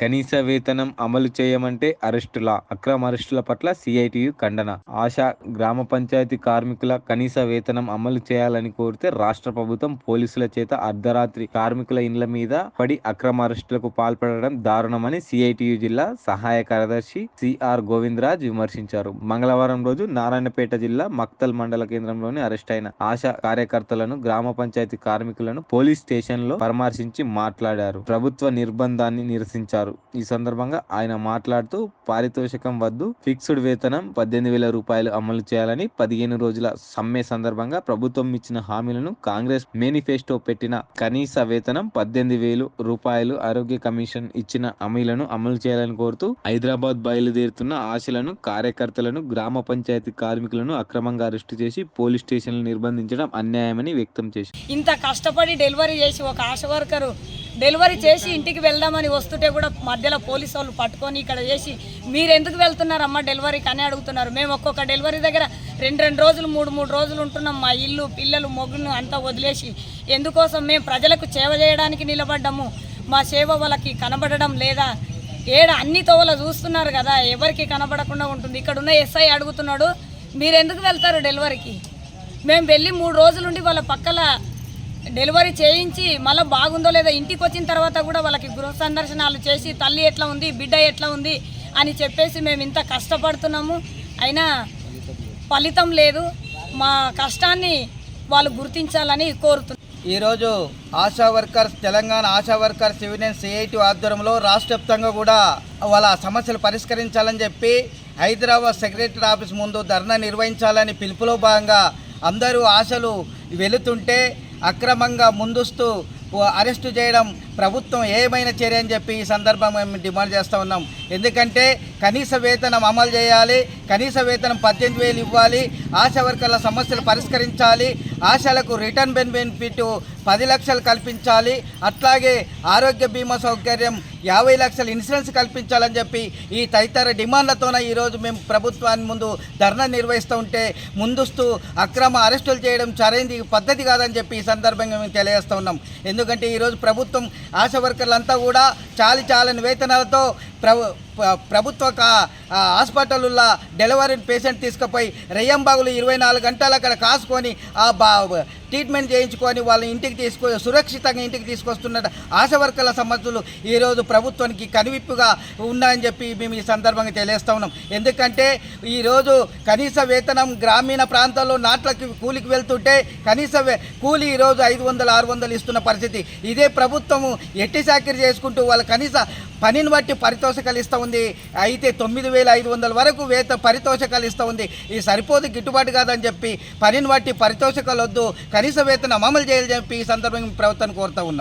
కనీస వేతనం అమలు చేయమంటే అరెస్టుల? అక్రమ అరెస్టుల పట్ల సిఐటియు ఖండన. ఆశా గ్రామ పంచాయతీ కార్మికుల కనీస వేతనం అమలు చేయాలని కోరితే రాష్ట్ర ప్రభుత్వం పోలీసుల చేత అర్ధరాత్రి కార్మికుల ఇండ్ల మీద పడి అక్రమ అరెస్టులకు పాల్పడడం దారుణమని సిఐటియు జిల్లా సహాయ కార్యదర్శి సిఆర్ గోవిందరాజ్ విమర్శించారు. మంగళవారం రోజు నారాయణపేట జిల్లా మక్తల్ మండల కేంద్రంలోని అరెస్ట్ అయిన ఆశా కార్యకర్తలను గ్రామ పంచాయతీ కార్మికులను పోలీస్ స్టేషన్లో పరామర్శించి మాట్లాడారు. ప్రభుత్వ నిర్బంధాన్ని నిరసించారు. ఈ సందర్భంగా ఆయన మాట్లాడుతూ పారితోషికం వద్దు ఫిక్స్డ్ వేతనం పద్దెనిమిది వేల రూపాయలు అమలు చేయాలని పదిహేను రోజుల సమ్మె సందర్భంగా ప్రభుత్వం ఇచ్చిన హామీలను కాంగ్రెస్ మేనిఫెస్టో పెట్టిన కనీస వేతనం పద్దెనిమిది వేలు రూపాయలు ఆరోగ్య కమిషన్ ఇచ్చిన హామీలను అమలు చేయాలని కోరుతూ హైదరాబాద్ బయలుదేరుతున్న ఆశలను కార్యకర్తలను గ్రామ పంచాయతీ కార్మికులను అక్రమంగా అరెస్టు చేసి పోలీస్ స్టేషన్లు నిర్బంధించడం అన్యాయమని వ్యక్తం చేశారు. ఇంత కష్టపడి డెలివరీ చేసి ఒక ఆశ వర్కరు డెలివరీ చేసి ఇంటికి వెళ్దామని వస్తుంటే కూడా మధ్యలో పోలీసు వాళ్ళు పట్టుకొని ఇక్కడ చేసి మీరు ఎందుకు వెళ్తున్నారమ్మా డెలివరీకి? అని అడుగుతున్నారు. మేము ఒక్కొక్క డెలివరీ దగ్గర రెండు రెండు రోజులు మూడు మూడు రోజులు ఉంటున్నాం. మా ఇల్లు పిల్లలు మొగ్గును అంతా వదిలేసి ఎందుకోసం మేము ప్రజలకు సేవ చేయడానికి నిలబడ్డాము? మా సేవ వాళ్ళకి కనబడడం లేదా? ఏడ అన్ని తోవల చూస్తున్నారు కదా ఎవరికి కనబడకుండా ఉంటుంది? ఇక్కడ ఉన్న ఎస్ఐ అడుగుతున్నాడు మీరు ఎందుకు వెళ్తారు డెలివరీకి? మేము వెళ్ళి మూడు రోజులుండి వాళ్ళ పక్కల డెలివరీ చేయించి మళ్ళీ బాగుందో లేదో ఇంటికి వచ్చిన తర్వాత కూడా వాళ్ళకి గృహ సందర్శనాలు చేసి తల్లి ఎట్లా ఉంది? బిడ్డ ఎట్లా ఉంది? అని చెప్పేసి మేము ఇంత కష్టపడుతున్నాము. అయినా ఫలితం లేదు. మా కష్టాన్ని వాళ్ళు గుర్తించాలని కోరుతున్నాం ఈరోజు ASHA workers Telangana ASHA workers union CIT ఆధ్వర్యంలో రాష్ట్ర వ్యాప్తంగా కూడా వాళ్ళ సమస్యలు పరిష్కరించాలని చెప్పి హైదరాబాద్ సెక్రటరీ ఆఫీస్ ముందు ధర్నా నిర్వహించాలని పిలుపులో భాగంగా అందరూ ఆశలు వెళుతుంటే అక్రమంగా ముందస్తు అరెస్టు చేయడం ప్రభుత్వం ఏమైనా చర్య అని చెప్పి ఈ సందర్భంగా మేము డిమాండ్ చేస్తూ ఉన్నాం. ఎందుకంటే కనీస వేతనం అమలు చేయాలి కనీస వేతనం పద్దెనిమిది వేలు ఇవ్వాలి ఆశా వర్కర్ల సమస్యలు పరిష్కరించాలి ఆశలకు రిటర్న్ బెనిఫిట్ పది లక్షలు కల్పించాలి. అట్లాగే ఆరోగ్య బీమా సౌకర్యం యాభై లక్షల ఇన్సూరెన్స్ కల్పించాలని చెప్పి ఈ తదితర డిమాండ్లతోన ఈరోజు మేము ప్రభుత్వాన్ని ముందు ధర్నా నిర్వహిస్తూ ఉంటే ముందుస్తు అక్రమ అరెస్టులు చేయడం సరైనది పద్ధతి కాదని చెప్పి ఈ సందర్భంగా మేము తెలియజేస్తూ ఉన్నాం. ఎందుకంటే ఈరోజు ప్రభుత్వం ఆశా వర్కర్లంతా కూడా చాలి చాలని వేతనాలతో ప్రభుత్వ కా- హాస్పిటల్లో డెలివరీ పేషెంట్ తీసుకుపోయి రెయ్యంబాగులు ఇరవై నాలుగు గంటలు అక్కడ కాసుకొని ఆ బా ట్రీట్మెంట్ చేయించుకొని వాళ్ళని ఇంటికి తీసుకు సురక్షితంగా ఇంటికి తీసుకొస్తున్న ఆశ వర్కర్ల సమస్యలు ఈరోజు ప్రభుత్వానికి కనువిప్పుగా ఉన్నాయని చెప్పి మేము ఈ సందర్భంగా తెలియస్తూ ఉన్నాం. ఎందుకంటే ఈరోజు కనీస వేతనం గ్రామీణ ప్రాంతాల్లో నాట్లకి కూలికి వెళ్తుంటే కనీస వే- కూలి ఈరోజు ఐదు వందలు ఆరు వందలు ఇస్తున్న పరిస్థితి. ఇదే ప్రభుత్వము ఎట్టి చాకరీ చేసుకుంటూ వాళ్ళ కనీస పనిని బట్టి పరితోషకాలు ఇస్తూ ఉంది. అయితే తొమ్మిది వేల ఐదు వందల వరకు వేత పరితోషకాలు ఇస్తూ ఉంది. ఇది సరిపోదు గిట్టుబాటు కాదని చెప్పి పనిని బట్టి పరితోషకాలు వద్దు. కనీస వేతన అమలు చేయాలని చెప్పి ఈ సందర్భంగా ప్రభుత్వాన్ని కోరుతా ఉన్నాం.